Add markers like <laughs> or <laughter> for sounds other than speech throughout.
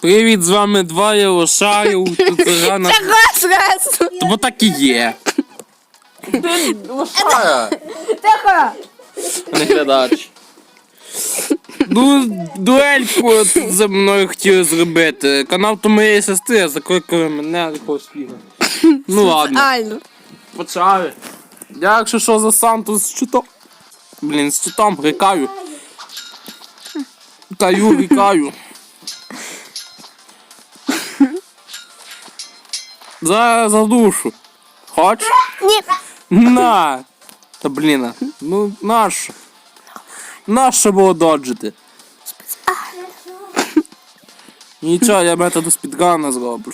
Привіт, з вами два я лошаю. <laughs> Тут рано. Це раз, раз. Бо так і є. Лошая. Тихо. Не глядач. Ну, дуельку тут за мною хотіли зробити. Канал то моєї сестри, а закликали мене якогось фіга. Ну ладно. Реально. Почали. Я якщо що за Санту з щитом. Блін, з щитом рікаю. Каю, рікаю. За, за душу. Хоч? Ні. На! Та блін, а, ну нащо? Нащо було доджити? Нічого, я методу спідгана зроблю.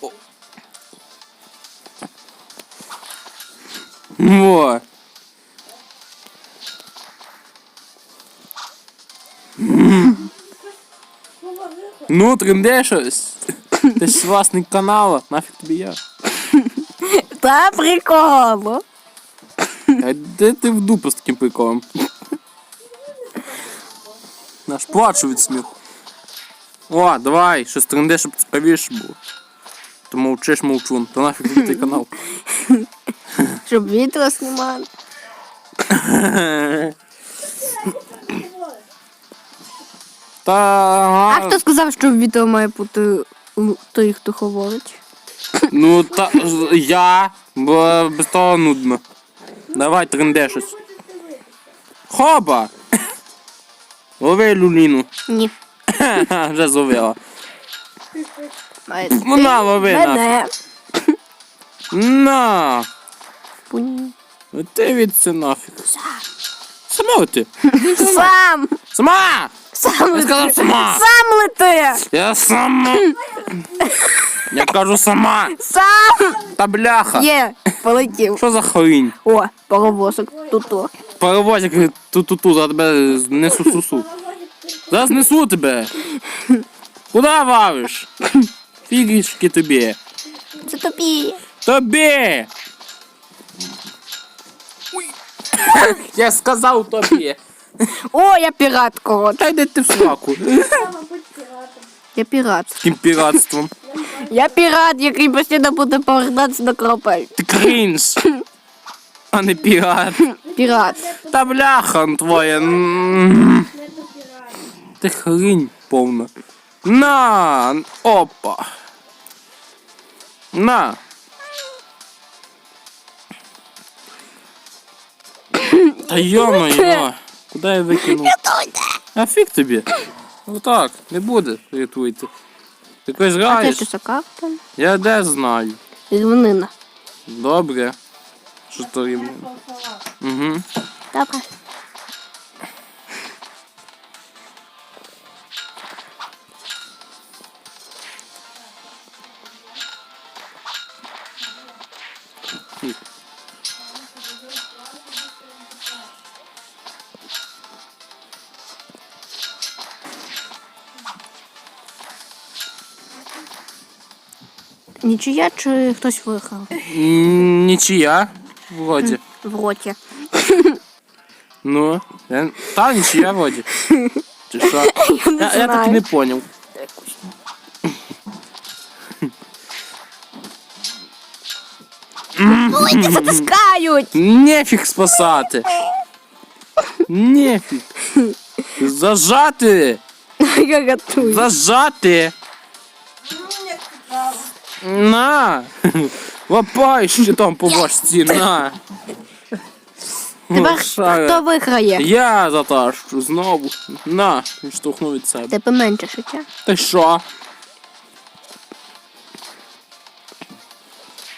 О. Во. М. Ну, тренде щось. Ти ж власник канала, нафіг тобі я. Та прикол. А де ти в дупу з таким приколом? Наш плачу від сміху. О, давай, щось тренде, щоб цікавіше було. То мовчиш мовчун, то нафіг тобі той канал. Щоб відео знімали. Та А хто сказав, що відео має бути той, хто говорить? Ну та я, бо без того нудно. Давай тренде щось. Хоба! Лови люліну. Ні. <laughs> Вже зловила. Ну на, лови на. На! Пунь. Ти від це нафіг. Сама ти. Сам. Сама! Сам Я сказав сама. Сам лети. Я сама. Я кажу сама. Сам. Та бляха. Є. Полетів. Що за хрінь? О, паровозик. Тут-то. Паровозик ту-ту-ту, за тебе знесу сусу. Зараз несу тебе. Куди вавиш? Фігішки тобі. Це тобі. Тобі! Я сказав тобі. О, я пірат, коротше. Та йди ти в сраку. Я пірат. Таким піратством. Я пірат, який постійно буде повертатися до корабель. Ти крінж. А не пірат. Пірат. Та бляха твоя. м. Ти хрінь повна. На! Опа. На. Та йо-моє. Куди я викинув? А фіг тобі. Отак, не буде рятуйте. Ти когось А це граєш? за карта? Я де знаю. Рівнина. Добре. Що то рівно? Угу. Добре. Нічия чи хтось виграв? Нічия. Вроді. В роті. Ну, я... та нічия вроді. Чи що? <laughs> Я не Я, я так і знаю. не поняв. Ой, не затискають! Нефіг спасати. Нефіг. Зажати. <laughs> Я готую. Зажати. На. Лапай щитом по башці, на. Тепер Лошара. хто виграє? Я затащу знову. На, відштовхну від себе. Тебе менше життя. Ти що?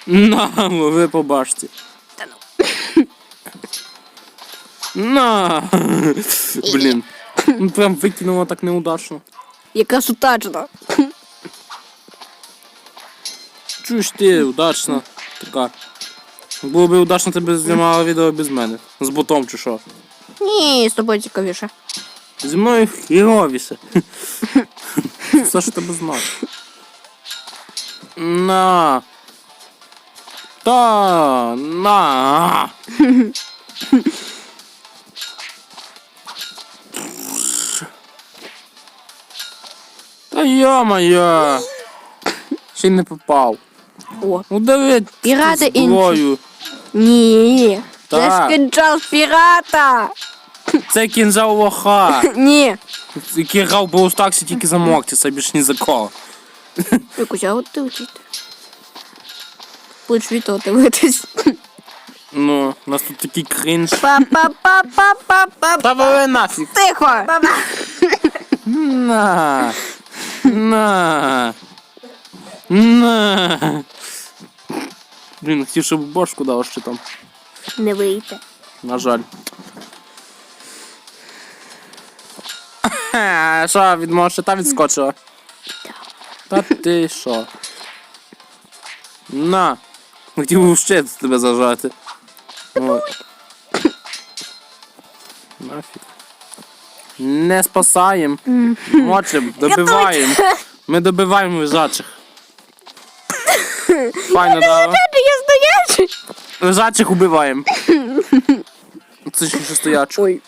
На, ви побачите. Та ну. На. Блін. Ну прям викинуло так неудачно. Якраз удачно. Чуєш ти, удачно. Така. Було би удачно тебе знімало відео без мене. З ботом чи що. Ні, з тобою цікавіше. Зі мною хіровіше. Все що тебе знати. На. Та на. Та йо-моє. Ще й не попав. О. Удари Пірати інші. Ні. Це ж Так. кинджал пірата. Це кінжал лоха. <laughs> Ні. Який грав по Стаксі тільки за Моктіса, більш ні за кого. Якусь, а от ти вчити. Будеш відео дивитись. Ну, у нас тут такий крінж. Па-па-па-па-па-па. Та вали нафіг. Тихо. <laughs> На. На. На. Блін, хотів, щоб бошку дав ще там. Не вийде. На жаль. Ха, Що, від мого щита відскочила? Та ти що? На! Хотів щит тебе зажати. Ой. Нафіг. Не спасаєм. Мочим, добиваємо. Ми добиваємо лежачих. Файно дало. Я стоячий. Лежачих убиваємо. Це ще стоячу. Ой.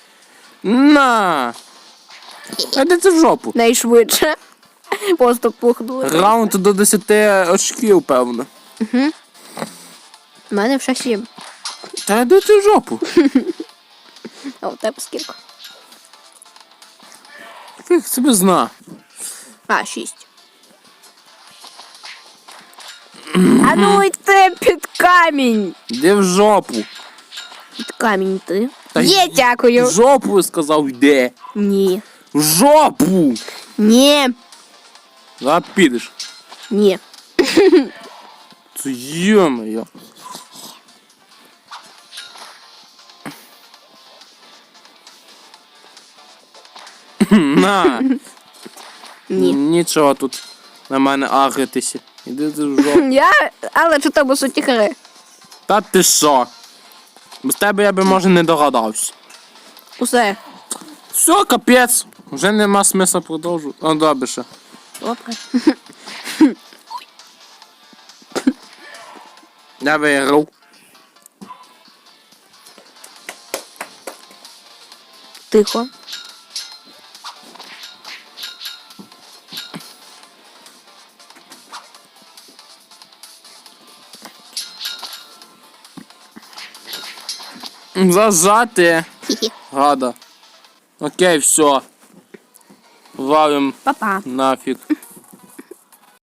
На! А де це в жопу? Найшвидше. Просто пухнули. Раунд до 10 очків, певно. У мене вже сім. Та де це в жопу? А у тебе скільки? Фіг себе зна. А, шість. А ну йди під камінь. Де в жопу? Під камінь ти. Та Є, В дякую. жопу я сказав, йде. Ні. В жопу! Ні. А підеш. Ні. Це йо-моє. <laughs> На! Ні. Нічого тут на мене агритися. Іди ти в жопу. Я, але чи то суті хари. Та ти що? Без тебе я би може не догадався. Усе. Все, капець. Вже нема смисла продовжувати. А добре ще. Добре. Я виграв. Тихо. Зажати. Гада. Окей, все. Валим Па-па. нафіг.